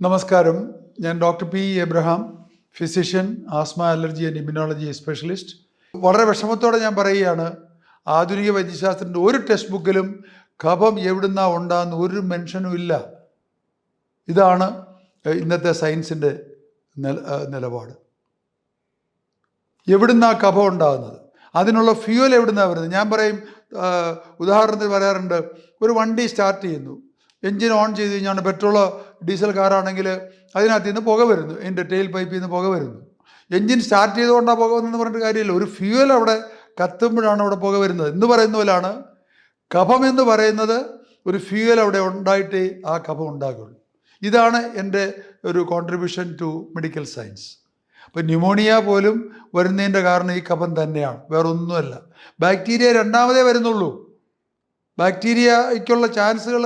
നമസ്കാരം. ഞാൻ doctor P Abraham physician asthma allergy and immunology specialist. വളരെ വിഷമത്തോടെ ഞാൻ പറയുകയാണ് ആധുനിക വൈദ്യശാസ്ത്രത്തിന്റെ ഒരു ടെക്സ്റ്റ് ബുക്കിലും കഫം എവിടുന്നാ ഉണ്ടാകുന്ന ഒരു മെൻഷനും ഇല്ല. ഇതാണ് ഇന്നത്തെ സയൻസിന്റെ നില നിലപാട്. എവിടുന്നാ കഫം ഉണ്ടാകുന്നത് അതിനുള്ള ഫ്യൂവൽ എവിടുന്നാണ് വരുന്നത്? ഞാൻ പറയും ഉദാഹരണത്തിന് പറയാറുണ്ട് ഒരു വണ്ടി സ്റ്റാർട്ട് ചെയ്യുന്നു. എൻജിൻ ഓൺ ചെയ്ത് കഴിഞ്ഞാണ് പെട്രോൾ ഡീസൽ കാറാണെങ്കിൽ അതിനകത്ത് നിന്ന് പുക വരുന്നു. എന്റെ ടെയിൽ പൈപ്പിൽ നിന്ന് പുക വരുന്നു. എൻജിൻ സ്റ്റാർട്ട് ചെയ്തുകൊണ്ടാണ് പുക വന്നെന്ന് പറഞ്ഞിട്ട് കാര്യമില്ല. ഒരു ഫ്യൂവൽ അവിടെ കത്തുമ്പോഴാണ് അവിടെ പുക വരുന്നത്. എന്ന് പറയുന്ന പോലാണ് കഫം എന്ന് പറയുന്നത് ഒരു ഫ്യൂവൽ അവിടെ ഉണ്ടായിട്ടേ ആ കഫം ഉണ്ടാകുള്ളൂ. ഇതാണ് എന്റെ ഒരു കോൺട്രിബ്യൂഷൻ ടു മെഡിക്കൽ സയൻസ് അപ്പോൾ ന്യൂമോണിയ പോലും വരുന്നതിന്റെ കാരണം ഈ കഫം തന്നെയാണ്. വേറൊന്നുമല്ല. ബാക്ടീരിയ രണ്ടാമതേ വരുന്നുള്ളൂ. ബാക്ടീരിയയ്ക്കുള്ള ചാൻസുകൾ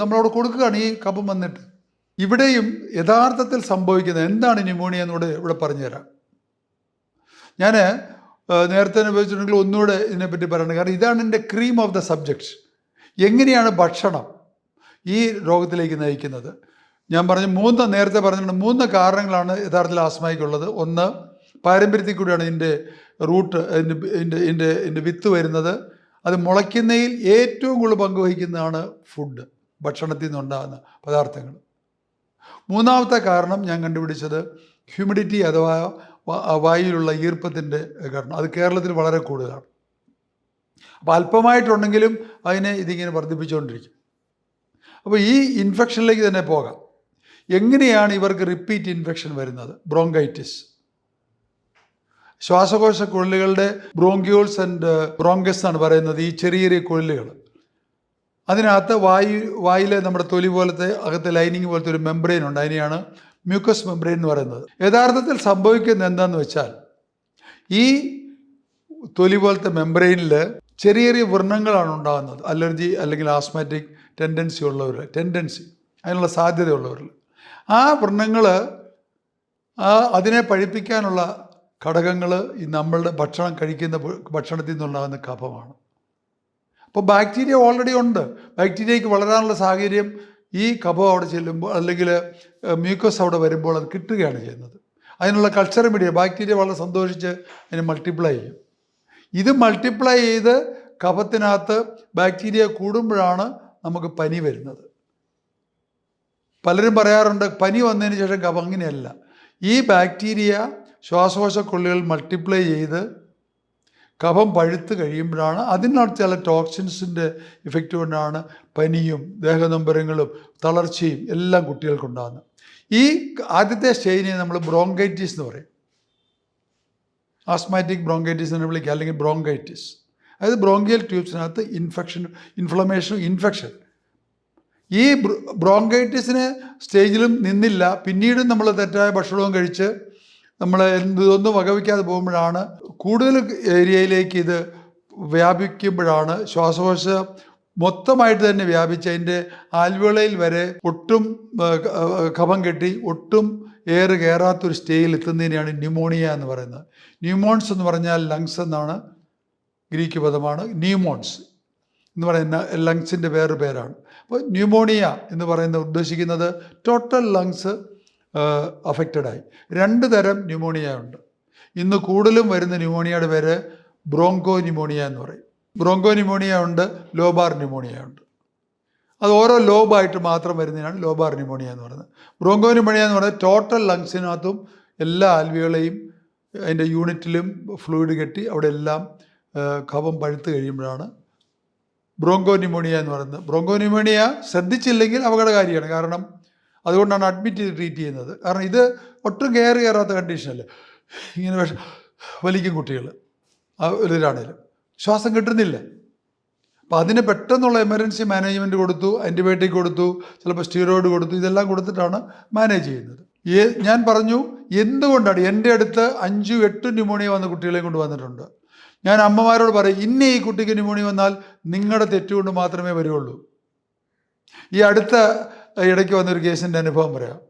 നമ്മളോട് കൊടുക്കുകയാണ് ഈ കഫം വന്നിട്ട്. ഇവിടെയും യഥാർത്ഥത്തിൽ സംഭവിക്കുന്നത് എന്താണ് ന്യൂമോണിയ എന്നൂടെ ഇവിടെ പറഞ്ഞുതരാം. ഞാൻ നേരത്തെ ഉപയോഗിച്ചിട്ടുണ്ടെങ്കിൽ ഒന്നുകൂടെ ഇതിനെപ്പറ്റി പറയണം. കാരണം ഇതാണ് എന്റെ ക്രീം ഓഫ് ദ സബ്ജക്ട്സ് എങ്ങനെയാണ് ഭക്ഷണം ഈ രോഗത്തിലേക്ക് നയിക്കുന്നത്? ഞാൻ പറഞ്ഞു മൂന്ന് നേരത്തെ പറഞ്ഞിട്ടുണ്ട് മൂന്ന് കാരണങ്ങളാണ് യഥാർത്ഥത്തിൽ ആസ്മയ്ക്കുള്ളത്. ഒന്ന് പാരമ്പര്യത്തിൽ കൂടിയാണ് ഇതിന്റെ റൂട്ട് ഇതിന്റെ ഇതിന്റെ ഇതിന്റെ വിത്ത് വരുന്നത്. അത് മുളയ്ക്കുന്നതിൽ ഏറ്റവും കൂടുതൽ പങ്കുവഹിക്കുന്നതാണ് ഫുഡ് ഭക്ഷണത്തിൽ നിന്നുണ്ടാകുന്ന പദാർത്ഥങ്ങൾ. മൂന്നാമത്തെ കാരണം ഞാൻ കണ്ടുപിടിച്ചത് ഹ്യൂമിഡിറ്റി അഥവാ വായുവിലുള്ള ഈർപ്പത്തിന്റെ കാരണം. അത് കേരളത്തിൽ വളരെ കൂടുതലാണ്. അപ്പോൾ അല്പമായിട്ടുണ്ടെങ്കിലും അതിനെ ഇതിങ്ങനെ വർദ്ധിപ്പിച്ചുകൊണ്ടിരിക്കും. അപ്പോൾ ഈ ഇൻഫെക്ഷനിലേക്ക് തന്നെ പോകാം. എങ്ങനെയാണ് ഇവർക്ക് റിപ്പീറ്റ് ഇൻഫെക്ഷൻ വരുന്നത്? ബ്രോങ്കൈറ്റിസ് ശ്വാസകോശ കുഴലുകളുടെ ബ്രോങ്കിയോൾസ് ആൻഡ് ബ്രോങ്കസ് എന്നാണ് പറയുന്നത് ഈ ചെറിയ ചെറിയ കുഴലുകൾ. അതിനകത്ത് വായു വായിലെ നമ്മുടെ തൊലി പോലത്തെ അകത്തെ ലൈനിങ് പോലത്തെ ഒരു മെംബ്രെയിൻ ഉണ്ട്. അതിനെയാണ് മ്യൂക്കസ് മെംബ്രെയിൻ എന്ന് പറയുന്നത്. യഥാർത്ഥത്തിൽ സംഭവിക്കുന്നത് എന്താണെന്ന് വെച്ചാൽ ഈ തൊലി പോലത്തെ മെംബ്രെയിനിൽ ചെറിയ ചെറിയ വ്രണങ്ങളാണ് ഉണ്ടാകുന്നത്. അലർജി അല്ലെങ്കിൽ ആസ്മാറ്റിക് ടെൻഡൻസി ഉള്ളവർ ടെൻഡൻസി അതിനുള്ള സാധ്യതയുള്ളവരിൽ. ആ വ്രണങ്ങൾ അതിനെ പഴിപ്പിക്കാനുള്ള ഘടകങ്ങൾ ഈ നമ്മളുടെ ഭക്ഷണം കഴിക്കുന്ന ഭക്ഷണത്തിൽ നിന്നുണ്ടാകുന്ന കഫമാണ്. അപ്പോൾ ബാക്ടീരിയ ഓൾറെഡി ഉണ്ട്. ബാക്ടീരിയയ്ക്ക് വളരാനുള്ള സാഹചര്യം ഈ കഫം അവിടെ ചെല്ലുമ്പോൾ അല്ലെങ്കിൽ മ്യൂക്കസ് അവിടെ വരുമ്പോൾ അത് കിട്ടുകയാണ് ചെയ്യുന്നത്. അതിനുള്ള കൾച്ചർ മീഡിയ ബാക്ടീരിയ വളരെ സന്തോഷിച്ച് അതിനെ മൾട്ടിപ്ലൈ ചെയ്യും. ഇത് മൾട്ടിപ്ലൈ ചെയ്ത് കഫത്തിനകത്ത് ബാക്ടീരിയ കൂടുമ്പോഴാണ് നമുക്ക് പനി വരുന്നത്. പലരും പറയാറുണ്ട് പനി വന്നതിന് ശേഷം കഫം അങ്ങനെയല്ല. ഈ ബാക്ടീരിയ ശ്വാസകോശ കുള്ളികൾ മൾട്ടിപ്ലൈ ചെയ്ത് കഫം പഴുത്ത് കഴിയുമ്പോഴാണ് അതിനകത്ത് ചില ടോക്സിൻസിന്റെ ഇഫക്റ്റ് കൊണ്ടാണ് പനിയും ദേഹനൊമ്പരങ്ങളും തളർച്ചയും എല്ലാം കുട്ടികൾക്കുണ്ടാകുന്നത്. ഈ ആദ്യത്തെ സ്റ്റേജിനെ നമ്മൾ ബ്രോങ്കൈറ്റിസ് എന്ന് പറയും. ആസ്മാറ്റിക് ബ്രോങ്കൈറ്റിസ് എന്ന് വിളിക്കുക അല്ലെങ്കിൽ ബ്രോങ്കൈറ്റിസ് അതായത് ബ്രോങ്കിയൽ ട്യൂബ്സിനകത്ത് ഇൻഫെക്ഷൻ ഇൻഫ്ലമേഷൻ ഇൻഫെക്ഷൻ ഈ ബ്ര- ബ്രോങ്കൈറ്റിസിന് സ്റ്റേജിലും നിന്നില്ല. പിന്നീടും നമ്മൾ തെറ്റായ ഭക്ഷണവും കഴിച്ച് നമ്മൾ ഇതൊന്നും വകവയ്ക്കാതെ പോകുമ്പോഴാണ് കൂടുതൽ ഏരിയയിലേക്ക് ഇത് വ്യാപിക്കുമ്പോഴാണ് ശ്വാസകോശ മൊത്തമായിട്ട് തന്നെ വ്യാപിച്ച് അതിന്റെ ആൽവിളയിൽ വരെ ഒട്ടും കഫം കെട്ടി ഒട്ടും എയർ കയറാത്തൊരു സ്റ്റേയിൽ എത്തുന്നതിനെയാണ് ന്യൂമോണിയ എന്ന് പറയുന്നത്. ന്യൂമോൺസ് എന്ന് പറഞ്ഞാൽ ലങ്സ് എന്നാണ് ഗ്രീക്ക് പദമാണ്. ന്യൂമോൺസ് എന്ന് പറയുന്ന ലങ്സിന്റെ വേറൊരു പേരാണ്. അപ്പോൾ ന്യൂമോണിയ എന്ന് പറയുന്ന ഉദ്ദേശിക്കുന്നത് ടോട്ടൽ ലങ്സ് അഫക്റ്റഡ് ആയി. രണ്ട് തരം ന്യൂമോണിയ ഉണ്ട്. ഇന്ന് കൂടുതലും വരുന്ന ന്യൂമോണിയയുടെ പേര് ബ്രോങ്കോ ന്യൂമോണിയ എന്ന് പറയും. ബ്രോങ്കോ ന്യൂമോണിയ ഉണ്ട് ലോബാർ ന്യൂമോണിയ ഉണ്ട്. അത് ഓരോ ലോബായിട്ട് മാത്രം വരുന്നതിനാണ് ലോബാർ ന്യൂമോണിയ എന്ന് പറയുന്നത്. ബ്രോങ്കോ ന്യൂമോണിയ എന്ന് പറയുന്നത് ടോട്ടൽ ലങ്സിനകത്തും എല്ലാ ആൽവികളെയും അതിന്റെ യൂണിറ്റിലും ഫ്ലൂയിഡ് കെട്ടി അവിടെ എല്ലാം കഫം പഴുത്ത് കഴിയുമ്പോഴാണ് ബ്രോങ്കോ ന്യൂമോണിയ എന്ന് പറയുന്നത്. ബ്രോങ്കോ ന്യൂമോണിയ ശ്രദ്ധിച്ചില്ലെങ്കിൽ അപകടകാരിയാണ്. കാരണം അതുകൊണ്ടാണ് അഡ്മിറ്റ് ചെയ്ത് ട്രീറ്റ് ചെയ്യുന്നത്. കാരണം ഇത് ഒട്ടും കെയർ കയറാത്ത കണ്ടീഷനല്ല ഇങ്ങനെ വിഷ വലിക്കും കുട്ടികൾ ഇതിലാണേലും. ശ്വാസം കിട്ടുന്നില്ല. അപ്പോൾ അതിന് പെട്ടെന്നുള്ള എമർജൻസി മാനേജ്മെന്റ് കൊടുത്തു ആന്റിബയോട്ടിക് കൊടുത്തു ചിലപ്പോൾ സ്റ്റീറോയിഡ് കൊടുത്തു ഇതെല്ലാം കൊടുത്തിട്ടാണ് മാനേജ് ചെയ്യുന്നത്. ഏ ഞാൻ പറഞ്ഞു എന്തുകൊണ്ടാണ് എന്റെ അടുത്ത് അഞ്ചും എട്ടും ന്യൂമോണിയ വന്ന കുട്ടികളെയും കൊണ്ട് വന്നിട്ടുണ്ട്? ഞാൻ അമ്മമാരോട് പറയും ഇന്ന ഈ കുട്ടിക്ക് ന്യൂമോണിയ വന്നാൽ നിങ്ങളുടെ തെറ്റുകൊണ്ട് മാത്രമേ വരുള്ളൂ. ഈ അടുത്ത ഇടയ്ക്ക് വന്നൊരു കേസിന്റെ അനുഭവം പറയാം.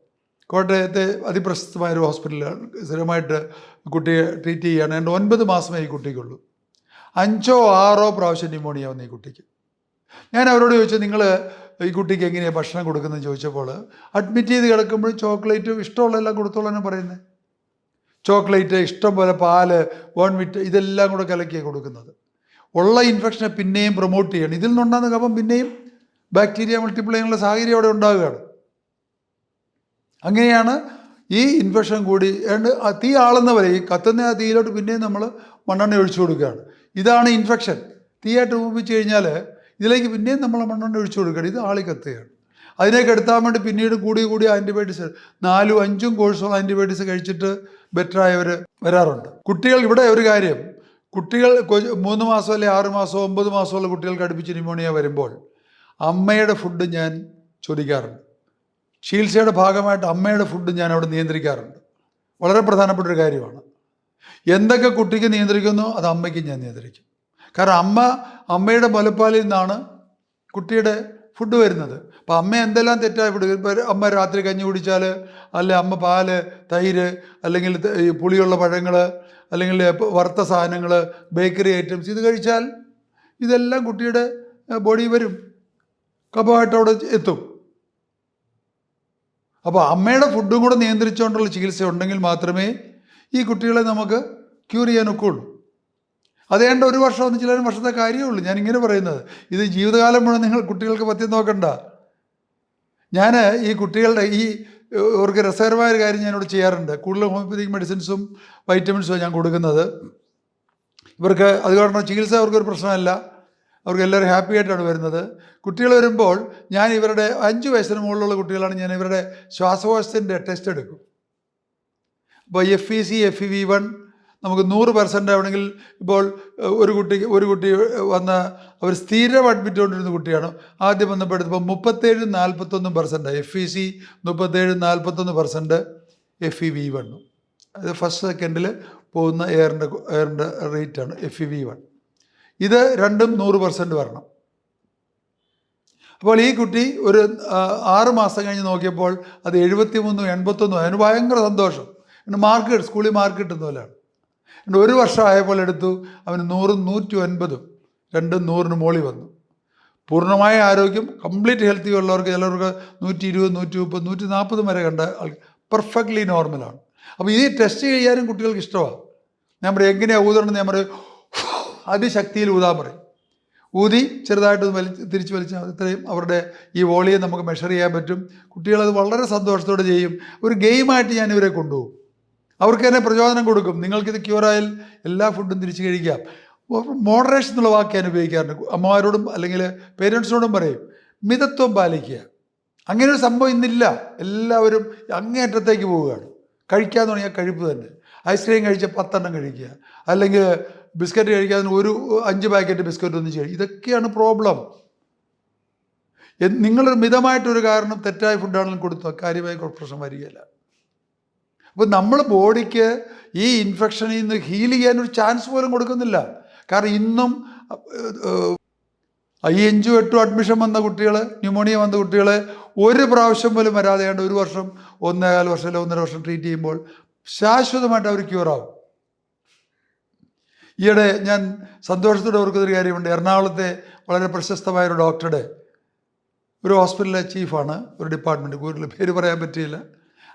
കോട്ടയത്തെ അതിപ്രശസ്തമായ ഒരു ഹോസ്പിറ്റലിൽ സ്ഥിരമായിട്ട് കുട്ടിയെ ട്രീറ്റ് ചെയ്യുകയാണ്. എന്റെ ഒൻപത് മാസമേ ഈ കുട്ടിക്കുള്ളൂ. അഞ്ചോ ആറോ പ്രാവശ്യം ന്യൂമോണിയ വന്ന ഈ കുട്ടിക്ക്. ഞാൻ അവരോട് ചോദിച്ചു നിങ്ങൾ ഈ കുട്ടിക്ക് എങ്ങനെയാണ് ഭക്ഷണം കൊടുക്കുന്നത്? ചോദിച്ചപ്പോൾ അഡ്മിറ്റ് ചെയ്ത് കിടക്കുമ്പോൾ ചോക്ലേറ്റും ഇഷ്ടമുള്ളതെല്ലാം കൊടുത്തോളാണ് പറയുന്നത് ചോക്ലേറ്റ് ഇഷ്ടം പോലെ പാൽ ബോൺവിറ്റ് ഇതെല്ലാം കൂടെ കലക്കിയാണ് കൊടുക്കുന്നത്. ഉള്ള ഇൻഫെക്ഷനെ പിന്നെയും പ്രൊമോട്ട് ചെയ്യണം. ഇതിൽ നിന്നുണ്ടാകുന്ന കാരണം പിന്നെയും ബാക്ടീരിയ മൾട്ടിപ്ലൈ ചെയ്യാനുള്ള സാഹചര്യം അവിടെ ഉണ്ടാവുകയാണ്. അങ്ങനെയാണ് ഈ ഇൻഫെക്ഷൻ കൂടി തീ ആളുന്നവരെ ഈ കത്തുന്ന ആ തീയിലോട്ട് പിന്നെയും നമ്മൾ മണ്ണെണ്ണ ഒഴിച്ചു കൊടുക്കുകയാണ്. ഇതാണ് ഇൻഫെക്ഷൻ തീയായിട്ട് ഉപയോഗിച്ച് കഴിഞ്ഞാൽ ഇതിലേക്ക് പിന്നെയും നമ്മൾ മണ്ണെണ്ണ ഒഴിച്ചു കൊടുക്കുകയാണ്. ഇത് ആളി കത്തുകയാണ്. അതിനെ കെടുത്താൻ വേണ്ടി പിന്നീട് കൂടി കൂടി ആന്റിബയോട്ടിക്സ് നാലും അഞ്ചും കോഴ്സുള്ള ആന്റിബയോട്ടിക്സ് കഴിച്ചിട്ട് ബെറ്റർ ആയവർ വരാറുണ്ട്. കുട്ടികൾ ഇവിടെ ഒരു കാര്യം കുട്ടികൾ മൂന്ന് മാസം അല്ലെങ്കിൽ ആറ് മാസമോ ഒമ്പത് ഉള്ള കുട്ടികൾക്ക് അടുപ്പിച്ച് ന്യൂമോണിയ വരുമ്പോൾ അമ്മയുടെ ഫുഡ് ഞാൻ ചോദിക്കാറുണ്ട്. ചികിത്സയുടെ ഭാഗമായിട്ട് അമ്മയുടെ ഫുഡ് ഞാൻ അവിടെ നിയന്ത്രിക്കാറുണ്ട്. വളരെ പ്രധാനപ്പെട്ട ഒരു കാര്യമാണ്. എന്തൊക്കെ കുട്ടിക്ക് നിയന്ത്രിക്കുന്നു അത് അമ്മയ്ക്ക് ഞാൻ നിയന്ത്രിക്കും. കാരണം അമ്മ അമ്മയുടെ മുലപ്പാലിൽ നിന്നാണ് കുട്ടിയുടെ ഫുഡ് വരുന്നത്. അപ്പം അമ്മ എന്തെല്ലാം തെറ്റായി ഫുഡ് അമ്മ രാത്രി കഞ്ഞി കുടിച്ചാൽ അല്ലെ അമ്മ പാൽ തൈര് അല്ലെങ്കിൽ പുളിയുള്ള പഴങ്ങൾ അല്ലെങ്കിൽ വറുത്ത സാധനങ്ങൾ ബേക്കറി ഐറ്റംസ് ഇത് കഴിച്ചാൽ ഇതെല്ലാം കുട്ടിയുടെ ബോഡി വരും. കഫമായിട്ട് അവിടെ എത്തും. അപ്പോൾ അമ്മയുടെ ഫുഡും കൂടെ നിയന്ത്രിച്ചുകൊണ്ടുള്ള ചികിത്സ ഉണ്ടെങ്കിൽ മാത്രമേ ഈ കുട്ടികളെ നമുക്ക് ക്യൂർ ചെയ്യാൻ ഒക്കുള്ളൂ. അതേണ്ട ഒരു വർഷം ഒന്നും ചിലരും വർഷത്തെ കാര്യമുള്ളൂ ഞാൻ ഇങ്ങനെ പറയുന്നത്. ഇത് ജീവിതകാലം മുഴുവൻ നിങ്ങൾ കുട്ടികൾക്ക് പറ്റി നോക്കണ്ട. ഞാൻ ഈ കുട്ടികളുടെ ഈ ഇവർക്ക് രസകരമായ ഒരു കാര്യം ഞാനിവിടെ ചെയ്യാറുണ്ട്. കൂടുതൽ ഹോമിയോപ്പതിക് മെഡിസിൻസും വൈറ്റമിൻസും ഞാൻ കൊടുക്കുന്നത്. ഇവർക്ക് അത് കാരണം ചികിത്സ അവർക്കൊരു പ്രശ്നമല്ല. അവർക്ക് എല്ലാവരും ഹാപ്പി ആയിട്ടാണ് വരുന്നത്. കുട്ടികൾ വരുമ്പോൾ ഞാൻ ഇവരുടെ അഞ്ച് വയസ്സിന് മുകളിലുള്ള കുട്ടികളാണ് ഞാൻ ഇവരുടെ ശ്വാസകോശത്തിന്റെ ടെസ്റ്റ് എടുക്കും. അപ്പോൾ F E C F E V one നമുക്ക് നൂറ് പെർസെന്റ് ആവണമെങ്കിൽ ഇപ്പോൾ ഒരു കുട്ടി ഒരു കുട്ടി വന്ന അവർ സ്ഥിരം അഡ്മിറ്റ് കൊണ്ടിരുന്ന കുട്ടിയാണ്. ആദ്യം വന്നപ്പോൾ മുപ്പത്തേഴും നാൽപ്പത്തൊന്ന് പെർസെന്റ് എഫ് ഇ സി മുപ്പത്തേഴ് നാൽപ്പത്തൊന്ന് പെർസെന്റ് എഫ് ഇ വി വണ്ണും അത് ഫസ്റ്റ് സെക്കൻഡിൽ പോകുന്ന എയറിന്റെ എയറിന്റെ റേറ്റാണ് എഫ് ഇ വി വൺ ഇത് രണ്ടും നൂറ് പെർസെന്റ് വരണം. അപ്പോൾ ഈ കുട്ടി ഒരു ആറ് മാസം കഴിഞ്ഞ് നോക്കിയപ്പോൾ അത് എഴുപത്തി മൂന്നും എൺപത്തൊന്നും അതിന് ഭയങ്കര സന്തോഷം. പിന്നെ മാർക്ക് സ്കൂളിൽ മാർക്ക് കിട്ടുന്ന പോലെയാണ്. എന്നിട്ട് ഒരു വർഷം ആയപ്പോൾ എടുത്തു അവന് നൂറും നൂറ്റി ഒൻപതും രണ്ടും നൂറിന് മോളി വന്നു. പൂർണമായ ആരോഗ്യം കംപ്ലീറ്റ് ഹെൽത്തി ഉള്ളവർക്ക് ചിലവർക്ക് നൂറ്റി ഇരുപത് നൂറ്റി മുപ്പത് നൂറ്റി നാൽപ്പത് വരെ കണ്ട പെർഫെക്റ്റ്ലി നോർമലാണ് അപ്പോൾ ഈ ടെസ്റ്റ് ചെയ്യാനും കുട്ടികൾക്ക് ഇഷ്ടമാണ് ഞാൻ പറയും എങ്ങനെയാണ് ഊതണമെന്ന് ഞാൻ പറയും അതിശക്തിയിൽ ഊതാൻ പറയും. ഊതി ചെറുതായിട്ട് വലി തിരിച്ച് വലിച്ചാൽ ഇത്രയും അവരുടെ ഈ വോളിയം നമുക്ക് മെഷർ ചെയ്യാൻ പറ്റും. കുട്ടികളത് വളരെ സന്തോഷത്തോടെ ചെയ്യും. ഒരു ഗെയിമായിട്ട് ഞാൻ ഇവരെ കൊണ്ടുപോകും. അവർക്ക് തന്നെ പ്രചോദനം കൊടുക്കും. നിങ്ങൾക്കിത് ക്യൂറായാൽ എല്ലാ ഫുഡും തിരിച്ച് കഴിക്കാം. മോഡറേഷൻ എന്നുള്ള വാക്ക് ഞാൻ ഉപയോഗിക്കാറുണ്ട്. അമ്മമാരോടും അല്ലെങ്കിൽ പേരൻസിനോടും പറയും. മിതത്വം പാലിക്കുക. അങ്ങനെ ഒരു സംഭവം ഇന്നില്ല. എല്ലാവരും അങ്ങേയറ്റത്തേക്ക് പോവുകയാണ്. കഴിക്കാമെന്ന് തുടങ്ങിയാൽ കഴിപ്പ് തന്നെ. ഐസ്ക്രീം കഴിച്ച പത്തെണ്ണം കഴിക്കുക. അല്ലെങ്കിൽ ബിസ്ക്കറ്റ് കഴിക്കാതെ ഒരു അഞ്ച് പാക്കറ്റ് ബിസ്ക്കറ്റ് ഒന്നും ചെയ്യും. ഇതൊക്കെയാണ് പ്രോബ്ലം. നിങ്ങളൊരു മിതമായിട്ടൊരു കാരണം തെറ്റായ ഫുഡാണെങ്കിലും കൊടുത്തു? കാര്യമായ പ്രശ്നം വരികയില്ല. അപ്പോൾ നമ്മൾ ബോഡിക്ക് ഈ ഇൻഫെക്ഷനിൽ നിന്ന് ഹീൽ ചെയ്യാൻ ഒരു ചാൻസ് പോലും കൊടുക്കുന്നില്ല. കാരണം ഇന്നും ഈ അഞ്ചും എട്ടും അഡ്മിഷൻ വന്ന കുട്ടികൾ ന്യൂമോണിയ വന്ന കുട്ടികൾ ഒരു പ്രാവശ്യം പോലും വരാതെയാണ്ട് ഒരു വർഷം ഒന്നേകാൽ വർഷം അല്ലെങ്കിൽ ഒന്നര വർഷം ട്രീറ്റ് ചെയ്യുമ്പോൾ ശാശ്വതമായിട്ട് അവർ ക്യൂറാവും ഈയിടെ ഞാൻ സന്തോഷത്തോടെ ഓർക്കുന്നൊരു കാര്യമുണ്ട്. എറണാകുളത്തെ വളരെ പ്രശസ്തമായ ഒരു ഡോക്ടറുടെ ഒരു ഹോസ്പിറ്റലിലെ ചീഫാണ്. ഒരു ഡിപ്പാർട്ട്മെന്റ് കൂടുതൽ പേര് പറയാൻ പറ്റിയില്ല.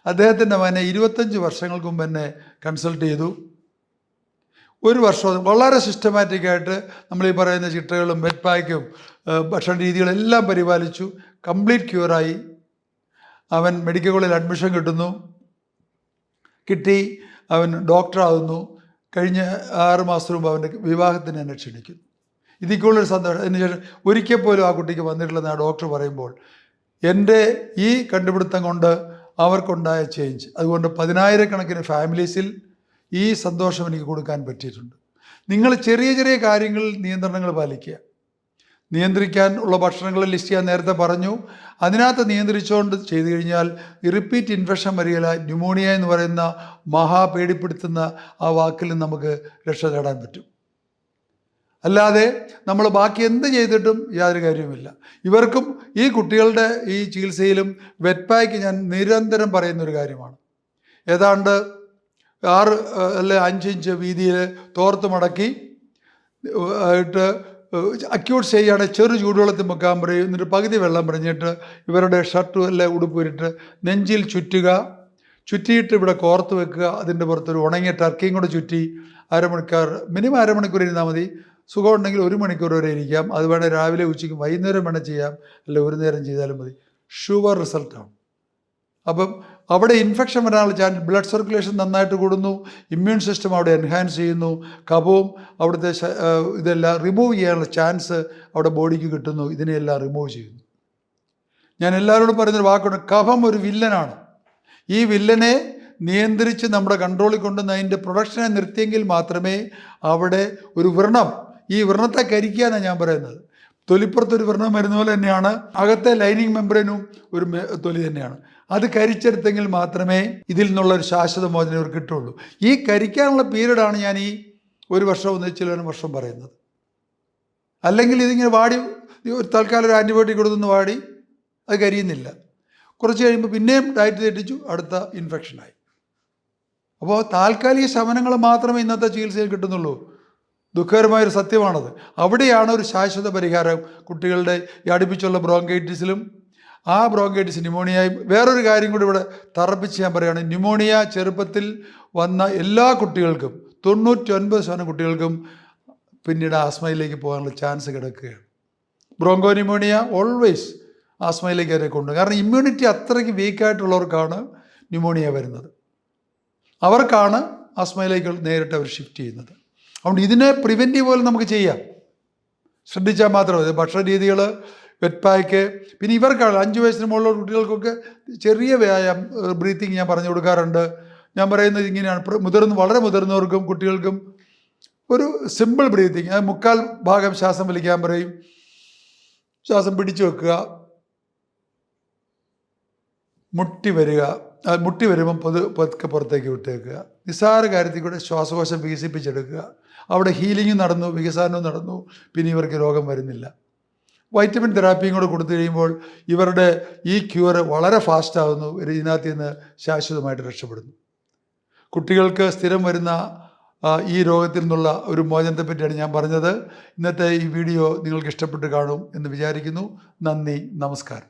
അദ്ദേഹത്തിന്റെ മകനെ ഇരുപത്തഞ്ച് വർഷങ്ങൾക്ക് മുമ്പ് എന്നെ കൺസൾട്ട് ചെയ്തു. ഒരു വർഷം വളരെ സിസ്റ്റമാറ്റിക്കായിട്ട് നമ്മൾ ഈ പറയുന്ന ചിട്ടകളും ബെഡ് പാക്കും ഭക്ഷണ രീതികളും എല്ലാം പരിപാലിച്ചു. കംപ്ലീറ്റ് ക്യൂറായി അവൻ മെഡിക്കൽ കോളേജിൽ അഡ്മിഷൻ കിട്ടുന്നു. കിട്ടി. അവൻ ഡോക്ടറാകുന്നു കഴിഞ്ഞ ആറ് മാസം മുമ്പ് അവന്റെ വിവാഹത്തിന് എന്നെ ക്ഷണിക്കുന്നു. ഇതിക്കുള്ളൊരു സന്തോഷം. അതിനുശേഷം ഒരിക്കൽ പോലും ആ കുട്ടിക്ക് വന്നിട്ടില്ലെന്ന് ആ ഡോക്ടർ പറയുമ്പോൾ എന്റെ ഈ കണ്ടുപിടുത്തം കൊണ്ട് അവർക്കുണ്ടായ ചേഞ്ച് അതുകൊണ്ട് പതിനായിരക്കണക്കിന് ഫാമിലീസിൽ ഈ സന്തോഷം എനിക്ക് കൊടുക്കാൻ പറ്റിയിട്ടുണ്ട്. നിങ്ങൾ ചെറിയ ചെറിയ കാര്യങ്ങളിൽ നിയന്ത്രണങ്ങൾ പാലിക്കുക. നിയന്ത്രിക്കാൻ ഉള്ള ഭക്ഷണങ്ങൾ ലിസ്റ്റ് ചെയ്യാൻ നേരത്തെ പറഞ്ഞു. അതിനകത്ത് നിയന്ത്രിച്ചുകൊണ്ട് ചെയ്തു കഴിഞ്ഞാൽ റിപ്പീറ്റ് ഇൻഫെക്ഷൻ വരികയില്ല. ന്യൂമോണിയ എന്ന് പറയുന്ന മഹാ പേടിപ്പെടുത്തുന്ന ആ വാക്കിൽ നമുക്ക് രക്ഷ നേടാൻ പറ്റും. അല്ലാതെ നമ്മൾ ബാക്കി എന്ത് ചെയ്തിട്ടും യാതൊരു കാര്യവുമില്ല. ഇവർക്കും ഈ കുട്ടികളുടെ ഈ ചികിത്സയിലും വെറ്റ്പായ്ക്ക് ഞാൻ നിരന്തരം പറയുന്നൊരു കാര്യമാണ്. ഏതാണ്ട് ആറ് അല്ലെ അഞ്ചിഞ്ച് വീതിയിൽ തോർത്ത് മടക്കി ആയിട്ട് അക്യൂട്ട് ചെയ്യുകയാണ് ചെറു ചൂടുവെള്ളത്തിൽ മുക്കാൻ പറയും. എന്നിട്ട് പകുതി വെള്ളം പറഞ്ഞിട്ട് ഇവരുടെ ഷർട്ട് എല്ലാം ഉടുപ്പൂരിട്ട് നെഞ്ചിൽ ചുറ്റുക. ചുറ്റിയിട്ട് ഇവിടെ കോർത്ത് വെക്കുക. അതിന്റെ പുറത്തൊരു ഉണങ്ങിയ ടർക്കിയും കൂടെ ചുറ്റി അരമണിക്കൂർ മിനിമം അരമണിക്കൂർ ഇരുന്നാൽ മതി. സുഖമുണ്ടെങ്കിൽ ഒരു മണിക്കൂർ വരെ ഇരിക്കാം. അത് വേണേൽ രാവിലെ ഉച്ചയ്ക്ക് വൈകുന്നേരം വേണേൽ ചെയ്യാം. അല്ല ഒരു നേരം ചെയ്താലും മതി. ഷുവർ റിസൾട്ടാണ് അപ്പം അവിടെ ഇൻഫെക്ഷൻ വരാനുള്ള ചാൻസ് ബ്ലഡ് സർക്കുലേഷൻ നന്നായിട്ട് കൂടുന്നു ഇമ്മ്യൂൺ സിസ്റ്റം അവിടെ എൻഹാൻസ് ചെയ്യുന്നു കഫവും അവിടുത്തെ ഇതെല്ലാം റിമൂവ് ചെയ്യാനുള്ള ചാൻസ് അവിടെ ബോഡിക്ക് കിട്ടുന്നു ഇതിനെയെല്ലാം റിമൂവ് ചെയ്യുന്നു. ഞാൻ എല്ലാവരോടും പറയുന്നൊരു വാക്കുണ്ട് കഫം ഒരു വില്ലനാണ്. ഈ വില്ലനെ നിയന്ത്രിച്ച് നമ്മുടെ കൺട്രോളിൽ കൊണ്ടുവന്ന് അതിന്റെ പ്രൊഡക്ഷനെ നിർത്തിയെങ്കിൽ മാത്രമേ അവിടെ ഒരു വ്രണം ഈ വ്രണത്തെ കരിക്കുക എന്നാണ് ഞാൻ പറയുന്നത്. തൊലിപ്പുറത്തൊരു വ്രണം വരുന്ന പോലെ തന്നെയാണ് അകത്തെ ലൈനിങ് മെമ്പറിനും ഒരു തൊലി തന്നെയാണ്. അത് കരിച്ചെടുത്തെങ്കിൽ മാത്രമേ ഇതിൽ നിന്നുള്ള ഒരു ശാശ്വത മോചനം ഇവർക്ക് കിട്ടുള്ളൂ. ഈ കരിക്കാനുള്ള പീരീഡാണ് ഞാൻ ഈ ഒരു വർഷം ഒന്നിച്ചിലും വർഷം പറയുന്നത്. അല്ലെങ്കിൽ ഇതിങ്ങനെ വാടി ഒരു തൽക്കാലം ഒരു ആന്റിബയോട്ടിക് കൊടുത്തുനിന്ന് വാടി അത് കരിയുന്നില്ല. കുറച്ച് കഴിയുമ്പോൾ പിന്നെയും ഡയറ്റ് തെറ്റിച്ചു അടുത്ത ഇൻഫെക്ഷനായി അപ്പോൾ താൽക്കാലിക ശമനങ്ങൾ മാത്രമേ ഇന്നത്തെ ചികിത്സയിൽ കിട്ടുന്നുള്ളൂ. ദുഃഖകരമായൊരു സത്യമാണത്. അവിടെയാണ് ഒരു ശാശ്വത പരിഹാരം കുട്ടികളുടെ ഈ അടുപ്പിച്ചുള്ള ബ്രോങ്കൈറ്റിസിലും ആ ബ്രോങ്കൈറ്റിസ് ന്യൂമോണിയയും വേറൊരു കാര്യം കൂടി ഇവിടെ തറപ്പിച്ച് ഞാൻ പറയുകയാണ്. ന്യൂമോണിയ ചെറുപ്പത്തിൽ വന്ന എല്ലാ കുട്ടികൾക്കും തൊണ്ണൂറ്റി ഒൻപത് ശതമാനം കുട്ടികൾക്കും പിന്നീട് ആസ്മയിലേക്ക് പോകാനുള്ള ചാൻസ് കിടക്കുകയാണ്. ബ്രോങ്കോ ന്യൂമോണിയ ഓൾവേസ് ആസ്മയിലേക്ക് അവരെ കൊണ്ടു കാരണം ഇമ്മ്യൂണിറ്റി അത്രയ്ക്ക് വീക്കായിട്ടുള്ളവർക്കാണ് ന്യൂമോണിയ വരുന്നത്. അവർക്കാണ് ആസ്മയിലേക്ക് നേരിട്ട് അവർ ഷിഫ്റ്റ് ചെയ്യുന്നത്. അതുകൊണ്ട് ഇതിനെ പ്രിവെന്റീവ് പോലെ നമുക്ക് ചെയ്യാം. ശ്രദ്ധിച്ചാൽ മാത്രമേ മതി. ഭക്ഷണ രീതികൾ വെറ്റ് പാക്ക് പിന്നെ ഇവർക്കാണ് അഞ്ച് വയസ്സിന് മുകളിലുള്ള കുട്ടികൾക്കൊക്കെ ചെറിയ വ്യായാമം ബ്രീത്തിങ് ഞാൻ പറഞ്ഞു കൊടുക്കാറുണ്ട്. ഞാൻ പറയുന്നത് ഇങ്ങനെയാണ്. മുതിർന്ന് വളരെ മുതിർന്നവർക്കും കുട്ടികൾക്കും ഒരു സിമ്പിൾ ബ്രീത്തിങ് അത് മുക്കാൽ ഭാഗം ശ്വാസം വലിക്കാൻ പറയും. ശ്വാസം പിടിച്ചു വെക്കുക. മുട്ടി വരിക. മുട്ടി വരുമ്പം പൊതു പതുക്കെ പുറത്തേക്ക് വിട്ടേക്കുക. നിസ്സാര കാര്യത്തിൽ കൂടെ ശ്വാസകോശം വികസിപ്പിച്ചെടുക്കുക. അവിടെ ഹീലിംഗ് നടന്നു വികസനവും നടന്നു. പിന്നെ ഇവർക്ക് രോഗം വരുന്നില്ല. വൈറ്റമിൻ തെറാപ്പിയും കൂടെ കൊടുത്തു കഴിയുമ്പോൾ ഇവരുടെ ഈ ക്യൂർ വളരെ ഫാസ്റ്റ് ആവുന്നു. ഇതിനകത്ത് നിന്ന് ശാശ്വതമായിട്ട് രക്ഷപ്പെടുന്നു. കുട്ടികൾക്ക് സ്ഥിരം വരുന്ന ഈ രോഗത്തിൽ നിന്നുള്ള ഒരു മോചനത്തെ പറ്റിയാണ് ഞാൻ പറഞ്ഞത്. ഇന്നത്തെ ഈ വീഡിയോ നിങ്ങൾക്ക് ഇഷ്ടപ്പെട്ട് കാണും എന്ന് വിചാരിക്കുന്നു. നന്ദി. നമസ്കാരം.